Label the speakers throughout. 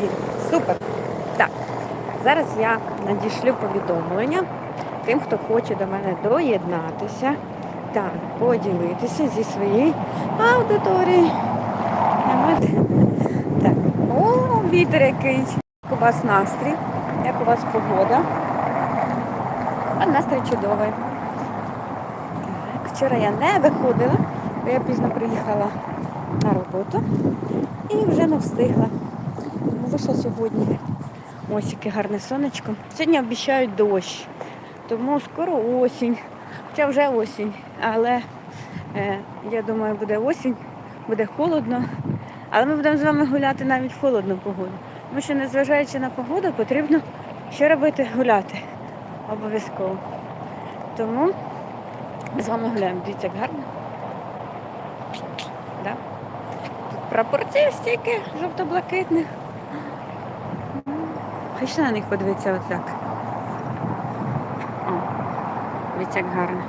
Speaker 1: ефірі. Супер! Так, зараз я надішлю повідомлення тим, хто хоче до мене доєднатися. Так, поділитися зі своєю аудиторією. Так, о, вітер який. Як у вас настрій? Як у вас погода? А настрій чудовий. Так, вчора я не виходила, бо я пізно приїхала на роботу і вже не встигла. Вийшла сьогодні. Ось яке гарне сонечко. Сьогодні обіцяють дощ, тому скоро осінь. Хоча вже осінь, але е, я думаю, буде осінь, буде холодно. Але ми будемо з вами гуляти навіть в холодну погоду. Тому що, незважаючи на погоду, потрібно що робити? Гуляти. Обов'язково. Тому з вами гуляємо. Дивіться, як гарно. Да? Тут прапорців стільки жовто-блакитних. Хочете на них подивитися отак. О, дивіться, як гарно.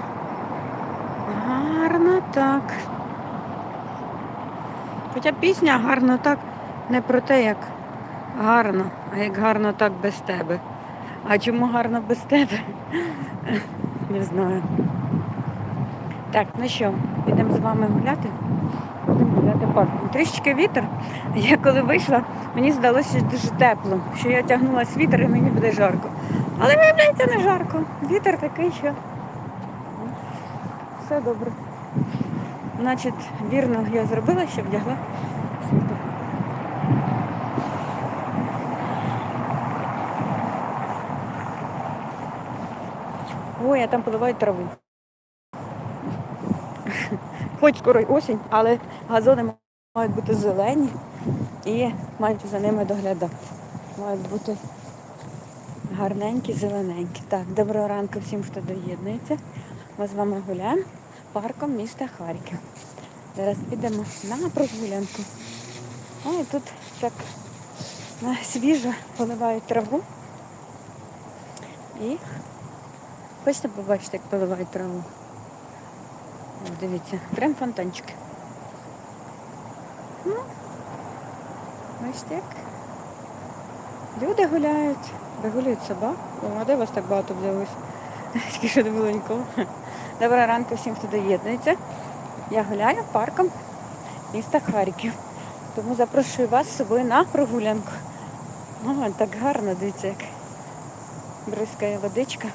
Speaker 1: Гарно так. Хоча пісня гарно так не про те, як гарно, а як гарно так без тебе. А чому гарно без тебе? Не знаю. Так, ну що, підемо з вами гуляти? Парком. Трішечки вітер. Я коли вийшла, мені здалося дуже тепло, що я тягнула світер і мені буде жарко. Але виявляється не жарко. Вітер такий, що все добре. Значить, вірно я зробила, що вдягла світер. Ой, а там поливають траву. Хоч скоро й осінь, але газони мають бути зелені і мають за ними доглядати. Мають бути гарненькі, зелененькі. Так, доброго ранку всім, хто доєднується. Ми з вами гуляємо парком міста Харків. Зараз підемо на прогулянку. І тут так свіжо поливають траву. І хочете побачити, як поливають траву? Дивіться, прям фонтанчики. Ну, бачите як. Люди гуляють, вигулюють собак. А де вас так багато взялось? Тільки що нікого. Доброго ранку всім, хто доєднується. Я гуляю парком міста Харків. Тому запрошую вас з собою на прогулянку. О, так гарно, дивіться, як бризкає водичка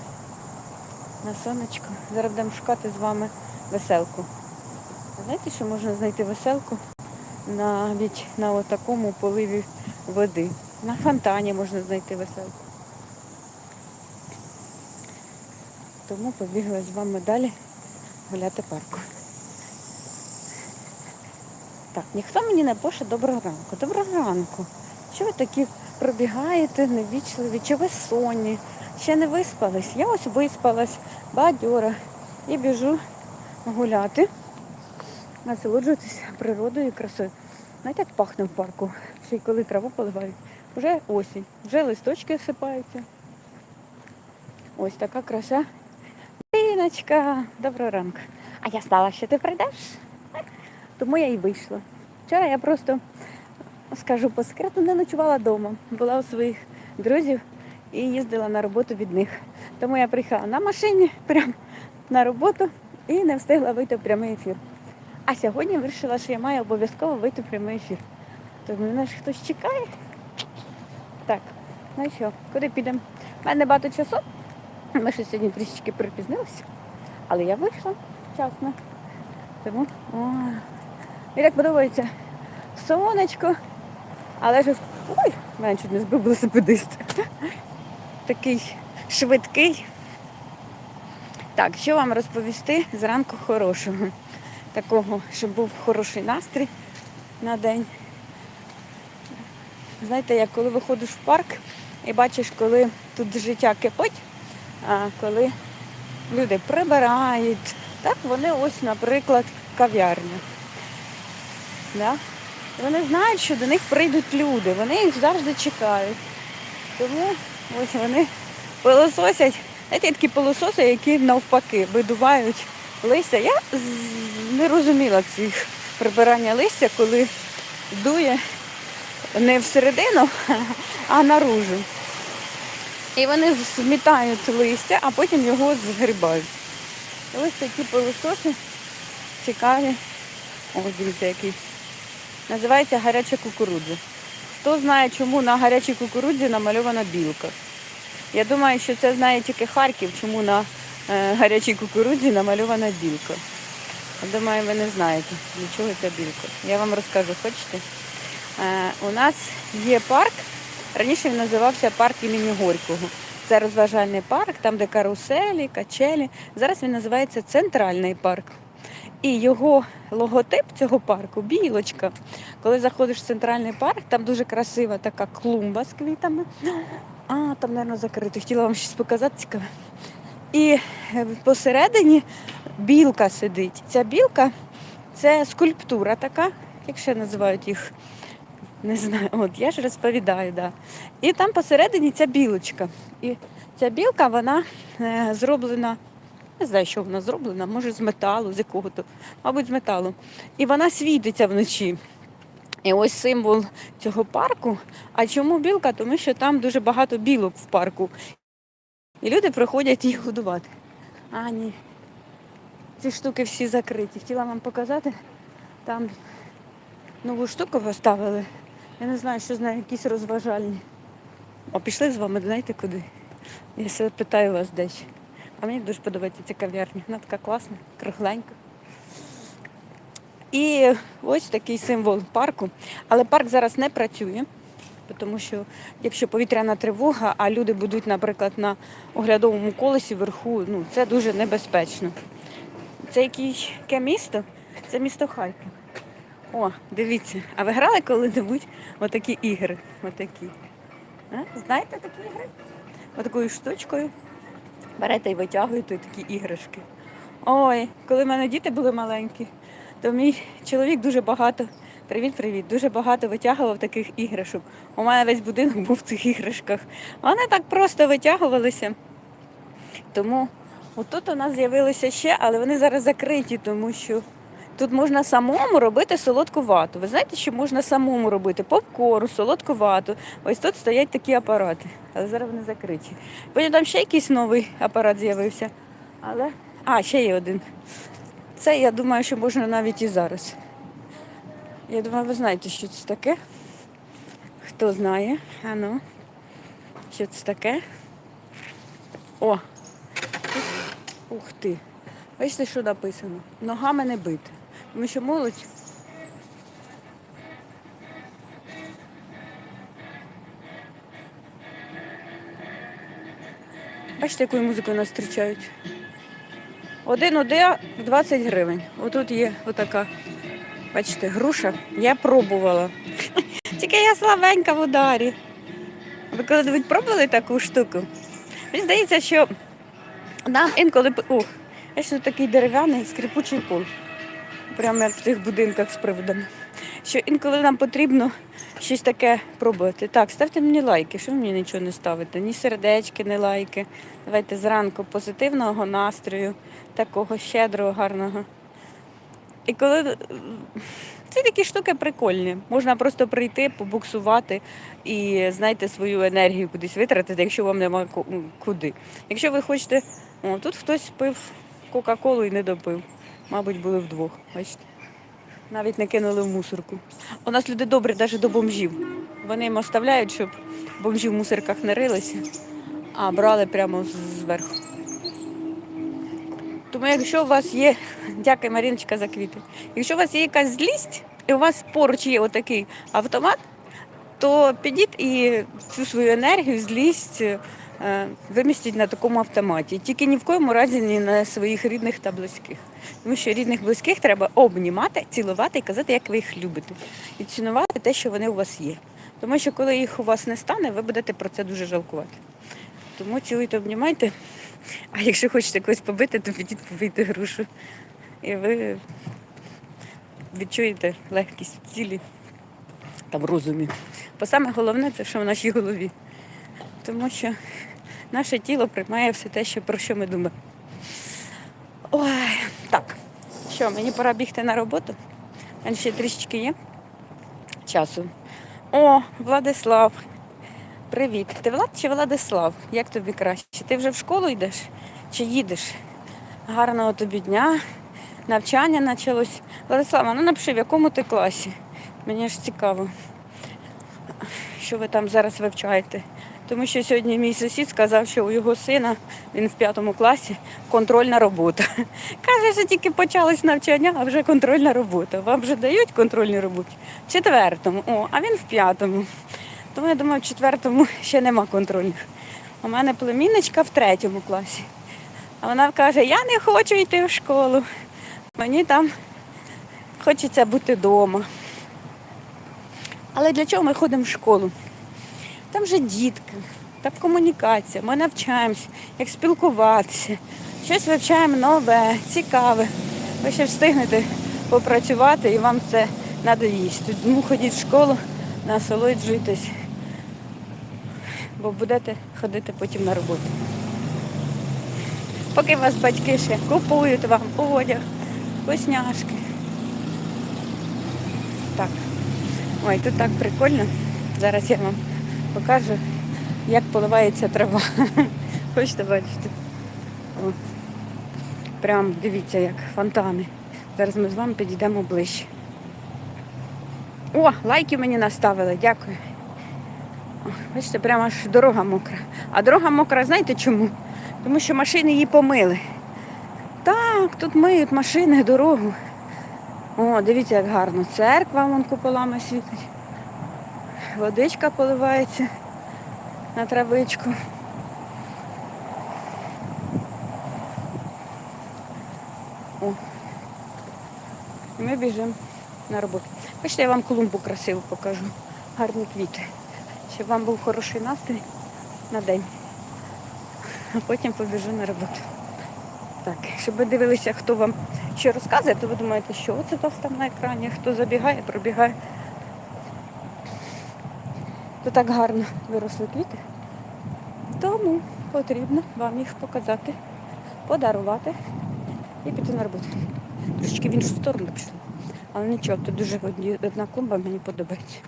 Speaker 1: на сонечко. Зараз будемо шукати з вами веселку. Знаєте, що можна знайти веселку навіть на такому поливі води. На фонтані можна знайти веселку. Тому побігла з вами далі гуляти парку. Так, ніхто мені не пише доброго ранку. Доброго ранку. Що ви такі пробігаєте, невічливі, чи ви сонні? Ще не виспались? Я ось виспалась, бадьора і біжу гуляти, насолоджуватися природою і красою. Знаєте, як пахне в парку, ще й коли траву поливають. Вже осінь, вже листочки всипаються. Ось така краса. Іночка, доброго ранку. А я знала, що ти прийдеш. Тому я і вийшла. Вчора я просто, скажу по секрету, не ночувала вдома. Була у своїх друзів і їздила на роботу від них. Тому я приїхала на машині прямо на роботу і не встигла вийти в прямий ефір. А сьогодні вирішила, що я маю обов'язково вийти в прямий ефір. Тому мене ж хтось чекає. Так, ну і що, куди підемо? У мене багато часу. Ми ще сьогодні трішечки припізнилися, але я вийшла вчасно. Тому о, мені так подобається сонечко, але ж ой, мене чуть не збив велосипедист. Такий швидкий. Так, що вам розповісти зранку хорошого? Такого, щоб був хороший настрій на день. Знаєте, як коли виходиш в парк і бачиш, коли тут життя кипить, а коли люди прибирають, так вони ось, наприклад, кав'ярня. Да? Вони знають, що до них прийдуть люди, вони їх завжди чекають. Тому ось вони пилососять. Знаєте, такі пилососи, які навпаки видувають листя. Я не розуміла цих прибирання листя, коли дує не всередину, а наружу. І вони змітають листя, а потім його згрібають. Ось такі пилососи цікаві. Ось дивіться, який. Називається гаряча кукурудза. Хто знає, чому на гарячій кукурудзі намальована білка? Я думаю, що це знає тільки Харків, чому на е, гарячій кукурудзі намальована білка. Думаю, ви не знаєте, для чого ця білка. Я вам розкажу, хочете? Е, у нас є парк, раніше він називався парк імені Горького. Це розважальний парк, там де каруселі, качелі. Зараз він називається Центральний парк. І його логотип цього парку білочка. Коли заходиш в центральний парк, там дуже красива така клумба з квітами. А, там, мабуть, закрито. Хотіла вам щось показати цікаве. І е, посередині білка сидить. Ця білка це скульптура така, як ще називають їх. Не знаю, от я ж розповідаю, да. І там посередині ця білочка. І ця білка, вона е, зроблена, не знаю, що вона зроблена, може з металу, з якого-то, мабуть, з металу. І вона світиться вночі. І ось символ цього парку. А чому білка? Тому що там дуже багато білок в парку. І люди приходять їх годувати. А, ні. Ці штуки всі закриті. Хотіла вам показати. Там нову штуку поставили. Я не знаю, що з нею якісь розважальні. О, пішли з вами, знаєте куди? Я все питаю вас десь. А мені дуже подобається ця кав'ярня. Вона така класна, кругленька. І ось такий символ парку. Але парк зараз не працює, тому що якщо повітряна тривога, а люди будуть, наприклад, на оглядовому колесі вверху, ну це дуже небезпечно. Це яке місто? Це місто Харків. О, дивіться, а ви грали коли-небудь отакі ігри? Отакі. А? Знаєте такі ігри? Отакою штучкою берете і витягуєте такі іграшки. Ой, коли в мене діти були маленькі, то мій чоловік дуже багато, привіт-привіт, дуже багато витягував таких іграшок. У мене весь будинок був в цих іграшках. Вони так просто витягувалися. Тому отут у нас з'явилися ще, але вони зараз закриті, тому що тут можна самому робити солодку вату. Ви знаєте, що можна самому робити попкорн, солодку вату. Ось тут стоять такі апарати, але зараз вони закриті. Потім там ще якийсь новий апарат з'явився. Але. А, ще є один. Це я думаю, що можна навіть і зараз. Я думаю, ви знаєте, що це таке. Хто знає? А ну, що це таке? О! Ух ти! Бачите, що написано? Ногами не бити. Тому що молодь. Бачите, якою музикою нас зустрічають? Один ОД 20 гривень. Отут є отака, бачите, груша. Я пробувала. Тільки я слабенька в ударі. Ви коли-небудь пробували таку штуку? Мені здається, що нам інколи. Ух, я тут такий дерев'яний скрипучий пол. Прямо як в цих будинках з приводами. Що інколи нам потрібно щось таке пробувати. Так, ставте мені лайки, що ви мені нічого не ставите? Ні сердечки, ні лайки. Давайте зранку позитивного настрою, такого щедрого, гарного. І коли е, ці такі штуки прикольні. Можна просто прийти, побуксувати і знаєте, свою енергію кудись витратити, якщо вам нема куди. Якщо ви хочете, о, тут хтось пив Кока-Колу і не допив. Мабуть, були вдвох. Бачите? Навіть не кинули в мусорку. У нас люди добрі навіть до бомжів. Вони їм оставляють, щоб бомжі в мусорках не рилися, а брали прямо зверху. Тому якщо у вас є, дякую, Маріночка, за квіти. Якщо у вас є якась злість, і у вас поруч є отакий автомат, то підіть і цю свою енергію, злість вимістіть на такому автоматі. Тільки ні в коєму разі не на своїх рідних та близьких. Тому що рідних близьких треба обнімати, цілувати і казати, як ви їх любите. І цінувати те, що вони у вас є. Тому що коли їх у вас не стане, ви будете про це дуже жалкувати. Тому цілуйте, обнімайте. А якщо хочете когось побити, то підіть побийте грушу. І ви відчуєте легкість в тілі та в розумі. Бо саме головне це що в нашій голові. Тому що наше тіло приймає все те, що, про що ми думаємо. Ой, так. Що, мені пора бігти на роботу. У ще трішечки є часу. О, Владислав. Привіт. Ти Влад чи Владислав? Як тобі краще? Ти вже в школу йдеш чи їдеш? Гарного тобі дня. Навчання почалось. Владислава, ну напиши, в якому ти класі? Мені ж цікаво, що ви там зараз вивчаєте. Тому що сьогодні мій сусід сказав, що у його сина, він в п'ятому класі, контрольна робота. Каже, що тільки почалось навчання, а вже контрольна робота. Вам вже дають контрольні роботи? В четвертому. О, а він в п'ятому. Тому я думаю, в четвертому ще нема контрольних. У мене племінничка в третьому класі. А вона каже, я не хочу йти в школу. Мені там хочеться бути вдома. Але для чого ми ходимо в школу? Там же дітки, там комунікація, ми навчаємося, як спілкуватися, щось вивчаємо нове, цікаве. Ви ще встигнете попрацювати і вам це надоїсть. Тому ходіть в школу, насолоджуйтесь, бо будете ходити потім на роботу. Поки вас батьки ще купують вам одяг, вкусняшки. Так. Ой, тут так прикольно. Зараз я вам покажу, як поливається трава. Хочете бачити? О. Прям дивіться, як фонтани. Зараз ми з вами підійдемо ближче. О, лайки мені наставили, дякую. Бачите, прямо аж дорога мокра. А дорога мокра, знаєте чому? Тому що машини її помили. Так, тут миють машини, дорогу. О, дивіться, як гарно. Церква вон куполами світить. Водичка поливається на травичку. О. Ми біжимо на роботу. Бачите, я вам клумбу красиву покажу. Гарні квіти. Щоб вам був хороший настрій на день. А потім побіжу на роботу. Так, щоб ви дивилися, хто вам що розказує, то ви думаєте, що це то там на екрані, хто забігає, пробігає. То так гарно виросли квіти. Тому потрібно вам їх показати, подарувати і піти на роботу. Трошечки в іншу сторону пішла. Але нічого, тут дуже одна клумба мені подобається.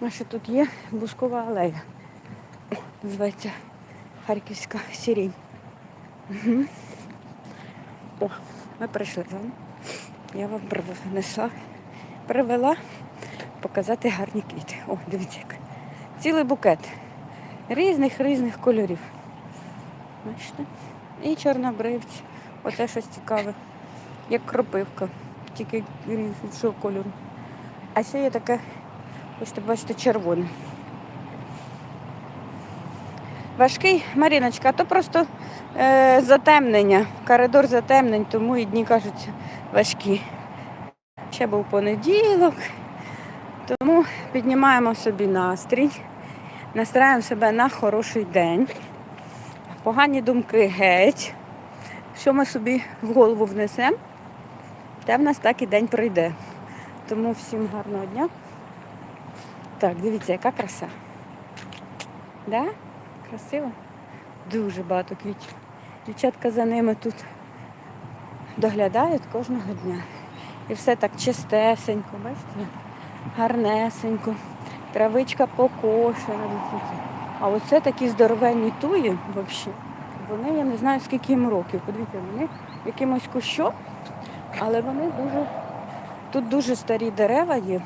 Speaker 1: А що тут є бускова алея. Називається Харківська сірень. Угу. О, ми прийшли з вами. Я вам принесла, привела показати гарні квіти. О, дивіться як. Цілий букет різних різних кольорів. Бачите? І чорнобривці. Оце щось цікаве. Як кропивка, тільки іншого кольору. А ще є таке, ось бачите, червоне. Важкий, Маріночка, то просто е, затемнення, коридор затемнень, тому і дні кажуться важкі. Ще був понеділок, тому піднімаємо собі настрій, настраємо себе на хороший день. Погані думки геть. Що ми собі в голову внесемо, те в нас так і день пройде. Тому всім гарного дня. Так, дивіться, яка краса. Да? Красиво? Дуже багато квітів. Дівчатка за ними тут доглядають кожного дня. І все так чистесенько, бачите? Гарнесенько. Травичка покошена. А оце такі здоровенні туї взагалі. Вони, я не знаю, скільки їм років. Подивіться, вони якимось кущом, але вони дуже. Тут дуже старі дерева є.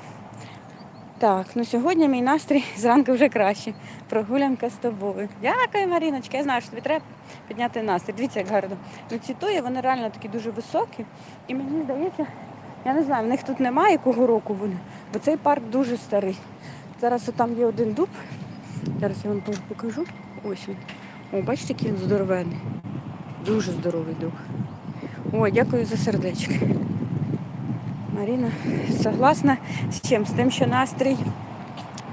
Speaker 1: Так, ну сьогодні мій настрій зранку вже краще. Прогулянка з тобою. Дякую, Маріночка. Я знаю, що тобі треба підняти настрій. Дивіться, як гарно. Ну ці туї, вони реально такі дуже високі. І мені здається, я не знаю, в них тут немає якого року вони, бо цей парк дуже старий. Зараз там є один дуб. Зараз я вам покажу. Ось він. О, бачите, який він здоровенний. Дуже здоровий дуб. О, дякую за сердечко. Маріна согласна з чим? З тим, що настрій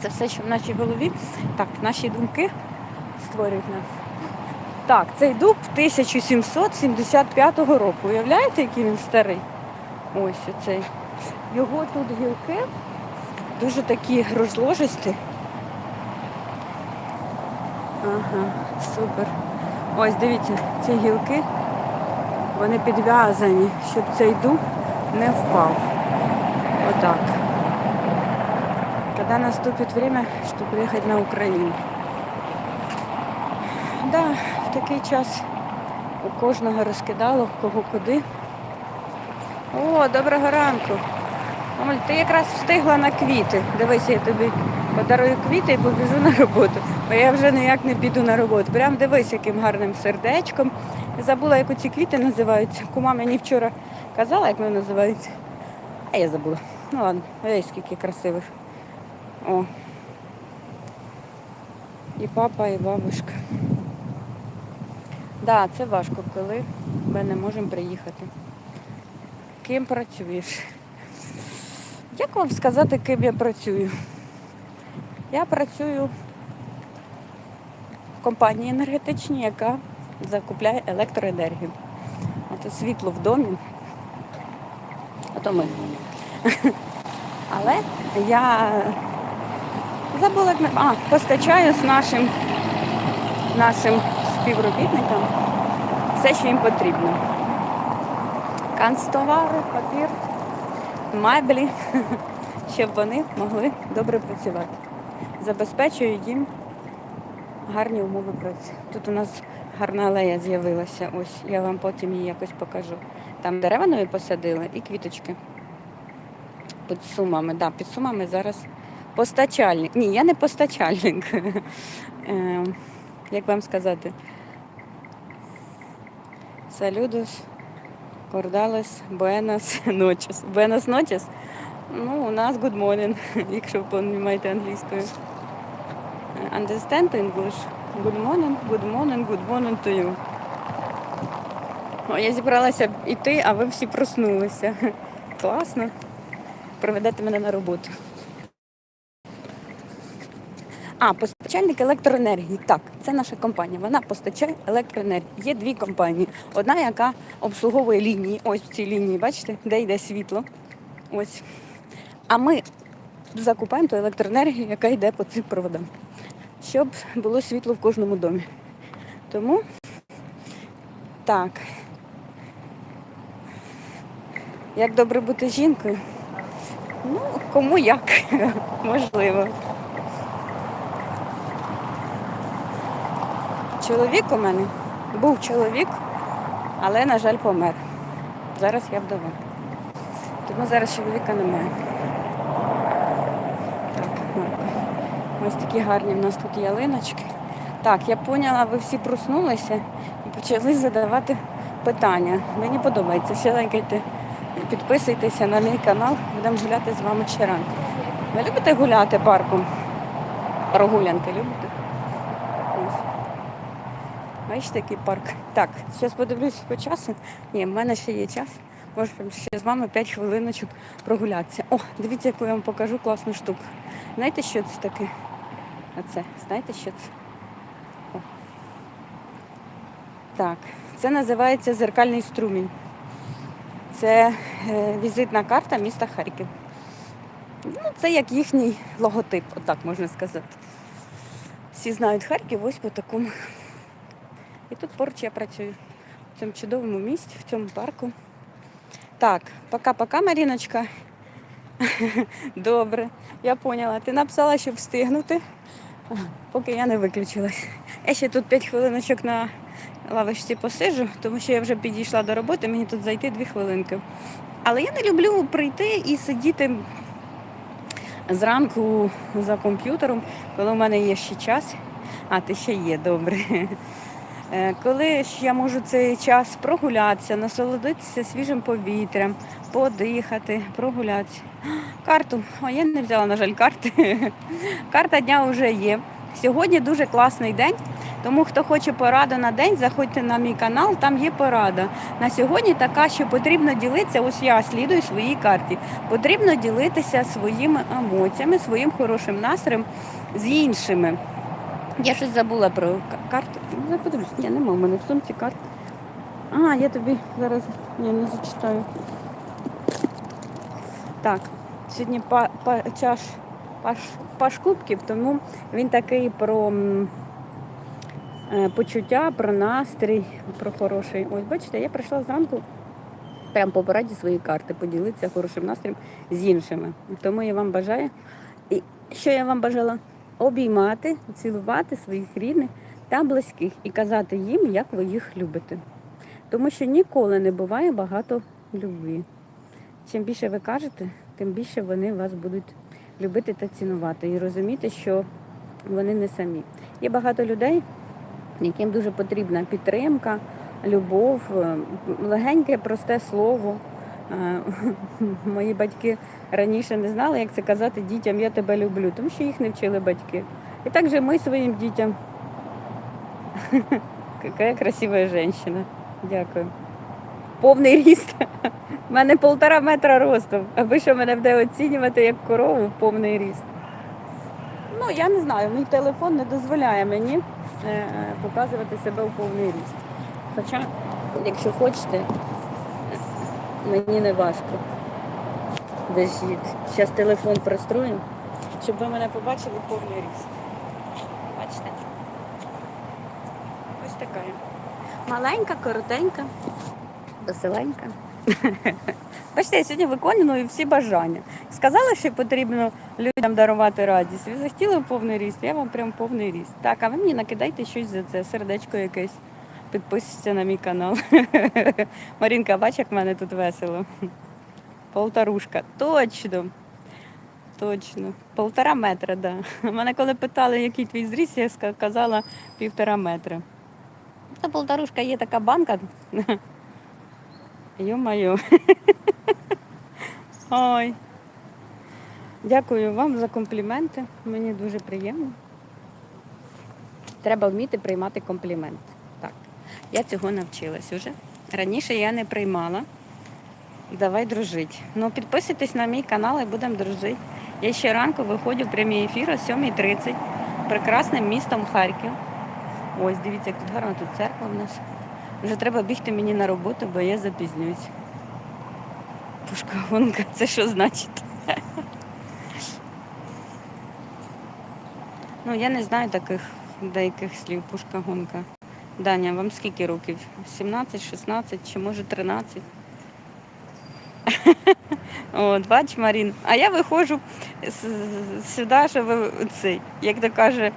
Speaker 1: це все, що в нашій голові. Так, наші думки створюють нас. Так, цей дуб 1775 року. Уявляєте, який він старий? Ось оцей. Його тут гілки дуже такі розложисті. Ага, супер. Ось дивіться, ці гілки, вони підв'язані, щоб цей дуб не впав. Отак. когда наступит время, чтобы приехать на Україну. Да, в такий час у кожного розкидало, кого куди. О, доброго ранку. Мамуль, ти якраз встигла на квіти. Дивись, я тобі подарую квіти і побіжу на роботу. Бо я вже ніяк не піду на роботу. Прям дивись, яким гарним сердечком. Забула, як ці квіти називаються. Кума мені вчора казала, як вони називаються. А я забула. Ну ладно, ей, скільки красивих. О. І папа, і бабушка. Да, це важко, коли ми не можемо приїхати. Ким працюєш? Як вам сказати, ким я працюю? Я працюю в компанії енергетичній, яка закупляє електроенергію. От світло в домі. Ото ми. Але я забула. А, постачаю з нашим, нашим співробітникам все, що їм потрібно. Канцтовари, папір, меблі, щоб вони могли добре працювати. Забезпечую їм гарні умови праці. Тут у нас гарна алея з'явилася. Ось я вам потім її якось покажу. Там дерева нові посадили і квіточки. Під сумами. Да, під сумами зараз постачальник. Ні, я не постачальник. Е, Як вам сказати? Салюдос, кордалес, буенас ночес. Буенас ночес? Ну, у нас good morning, якщо ви розумієте англійською. Understand English? Good morning, good morning, good morning to you. О, я зібралася йти, а ви всі проснулися. Класно. Проведете мене на роботу. А, постачальник електроенергії. Так, це наша компанія. Вона постачає електроенергію. Є дві компанії. Одна, яка обслуговує лінії. Ось в цій лінії, бачите, де йде світло. Ось. А ми закупаємо ту електроенергію, яка йде по цим проводам, щоб було світло в кожному домі. Тому так. Як добре бути жінкою? Ну, кому як, можливо. Чоловік у мене був чоловік, але, на жаль, помер. Зараз я вдова. Тому зараз чоловіка немає. Так, Ось такі гарні в нас тут ялиночки. Так, я поняла, ви всі проснулися і почали задавати питання. Мені подобається. Ще лайкайте, підписуйтеся на мій канал, будемо гуляти з вами ще ранку. Ви любите гуляти парком? Прогулянки любите? Бачите, який парк. Так, зараз подивлюсь по часу. Ні, в мене ще є час. Можемо ще з вами 5 хвилиночок прогулятися. О, дивіться, яку я вам покажу класну штуку. Знаєте, що це таке? Оце. Знаєте, що це? О. Так, це називається зеркальний струмінь. Це е, візитна карта міста Харків. Ну, це як їхній логотип, отак можна сказати. Всі знають Харків ось по такому. І тут поруч я працюю в цьому чудовому місці, в цьому парку. Так, пока-пока, Маріночка. Добре, я поняла. Ти написала, щоб встигнути, поки я не виключилась. Я ще тут 5 хвилиночок на лавочці посиджу, тому що я вже підійшла до роботи, мені тут зайти 2 хвилинки. Але я не люблю прийти і сидіти зранку за комп'ютером, коли в мене є ще час. А, ти ще є, добре. Е, Коли ж я можу цей час прогулятися, насолодитися свіжим повітрям, подихати, прогулятися. Карту. О, я не взяла, на жаль, карти. Карта дня вже є. Сьогодні дуже класний день, тому хто хоче пораду на день, заходьте на мій канал, там є порада. На сьогодні така, що потрібно ділитися, ось я слідую своїй карті. Потрібно ділитися своїми емоціями, своїм хорошим настроєм з іншими. Я щось забула про карту. Ну, я подивлюсь, ні, нема в мене в сумці карт. А, я тобі зараз ні, не зачитаю. Так, сьогодні па, па, чаш, паш, паш кубків, тому він такий про м, е, почуття, про настрій, про хороший. Ось бачите, я прийшла зранку прямо по пораді свої карти, поділитися хорошим настроєм з іншими. Тому я вам бажаю І що я вам бажала? Обіймати, цілувати своїх рідних та близьких і казати їм, як ви їх любите. Тому що ніколи не буває багато любві. Чим більше ви кажете, тим більше вони вас будуть любити та цінувати і розуміти, що вони не самі. Є багато людей, яким дуже потрібна підтримка, любов, е, легеньке, просте слово. Е, Мої батьки раніше не знали, як це казати дітям Я тебе люблю, тому що їх не вчили батьки. І так же ми своїм дітям. Яка красива жінка. Дякую. Повний ріст. У мене полтора метра росту. А ви що мене буде оцінювати як корову повний ріст? Ну, я не знаю, мій телефон не дозволяє мені е, показувати себе у повний ріст. Хоча, якщо хочете, мені не важко. Держіть. Зараз телефон прострою, щоб ви мене побачили повний ріст. Бачите? Ось така. Маленька, коротенька, веселенька. Бачите, я сьогодні виконую всі бажання. Сказала, що потрібно людям дарувати радість. Ви захотіли повний ріст, я вам прям повний ріст. Так, а ви мені накидайте щось за це, сердечко якесь. Підписуйтесь на мій канал. Марінка, бач, як в мене тут весело. Полторушка. Точно. Точно. Полтора метра, так. Да. Мене коли питали, який твій зріст, я ска- казала півтора метра. Та полторушка є така банка. Йо-моє. Ой. Дякую вам за компліменти. Мені дуже приємно. Треба вміти приймати компліменти. Я цього навчилась уже. Раніше я не приймала. Давай дружить. Ну, підписуйтесь на мій канал і будемо дружити. Я ще ранку виходжу в прямий ефір о 7.30 прекрасним містом Харків. Ось, дивіться, як тут гарно, тут церква в нас. Вже треба бігти мені на роботу, бо я запізнююсь. Пушкагонка, це що значить? Ну, я не знаю таких деяких слів пушкагонка. Даня, вам скільки років? 17, 16 чи може 13? От, бач, Марін. А я виходжу сюди, щоб ви цей, як то каже,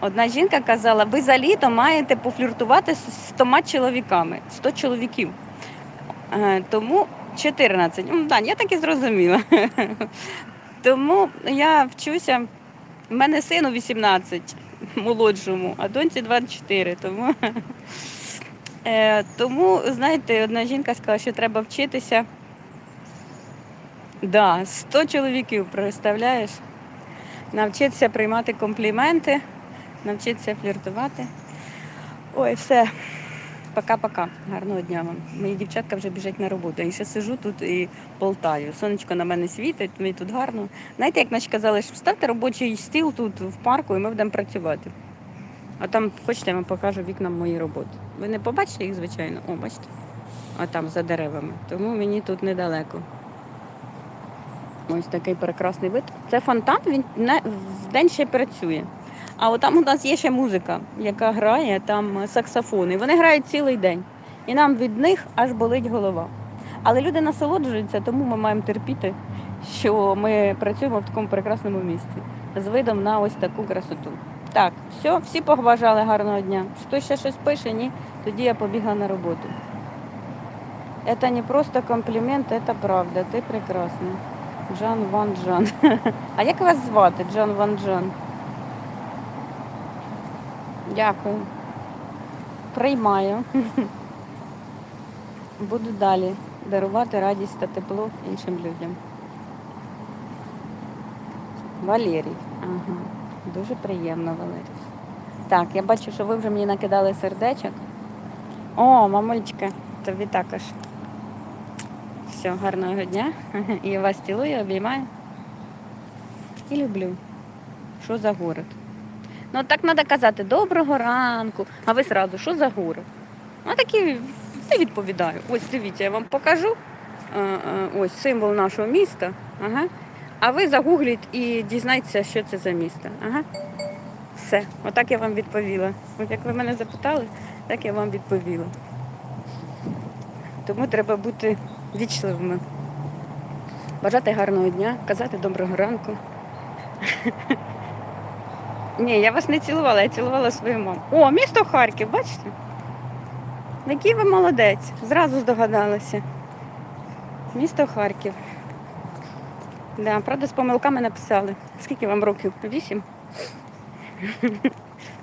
Speaker 1: одна жінка казала, ви за літо маєте пофліртувати з 100 чоловіками, 100 чоловіків. Тому 14. Дань, я так і зрозуміла. Тому я вчуся. У мене сину 18 молодшому, а доньці 24. Тому, е, тому знаєте, одна жінка сказала, що треба вчитися. Да, 100 чоловіків, представляєш? Навчитися приймати компліменти, навчитися фліртувати. Ой, все. Пока-пока. Гарного дня вам. Мої дівчатка вже біжать на роботу. Я ще сижу тут і полтаю. Сонечко на мене світить, мені тут гарно. Знаєте, як наче казали, що ставте робочий стіл тут в парку і ми будемо працювати. А там, хочете, я вам покажу вікна моєї роботи. Ви не побачите їх, звичайно. О, бачите? А там за деревами. Тому мені тут недалеко. Ось такий прекрасний вид. Це фонтан, він не, вдень ще працює. А там у нас є ще музика, яка грає, там саксофони. Вони грають цілий день. І нам від них аж болить голова. Але люди насолоджуються, тому ми маємо терпіти, що ми працюємо в такому прекрасному місці з видом на ось таку красоту. Так, все, всі побажали гарного дня. Хто ще щось пише, ні, тоді я побігла на роботу. Это не просто комплімент, это правда. Ти прекрасна. Джан Ван Джан. А як вас звати, Джан Ван Джан? Дякую. Приймаю. Буду далі дарувати радість та тепло іншим людям. Валерій. Ага. Дуже приємно, Валерій. Так, я бачу, що ви вже мені накидали сердечок. О, мамулечка, тобі також. Все, гарного дня. І вас цілую, обіймаю. І люблю. Що за город? Ну так треба казати доброго ранку. А ви сразу, що за город? Ну такі не відповідаю. Ось дивіться, я вам покажу. Ось символ нашого міста. Ага. А ви загугліть і дізнайтеся, що це за місто. Ага. Все, отак я вам відповіла. От як ви мене запитали, так я вам відповіла. Тому треба бути вічливими. Бажати гарного дня, казати доброго ранку. Ні, я вас не цілувала, я цілувала свою маму. О, місто Харків, бачите? Який ви молодець, зразу здогадалися. Місто Харків. Да, правда, з помилками написали. Скільки вам років? Вісім?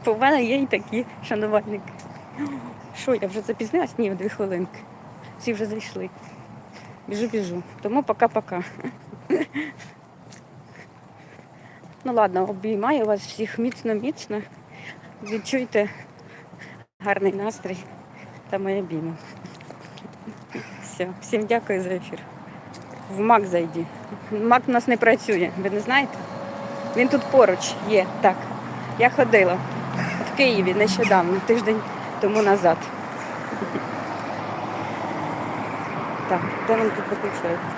Speaker 1: В мене є і такі шанувальники. Що, я вже запізнилась? Ні, дві хвилинки. Всі вже зайшли. Біжу, біжу. Тому пока-пока. Ну ладно, обіймаю вас всіх міцно-міцно. Відчуйте гарний настрій та моє обійми. Все, всім дякую за ефір. В МАК зайді. МАК у нас не працює, ви не знаєте? Він тут поруч є, так. Я ходила в Києві нещодавно, тиждень тому назад. Так, де він тут виключається?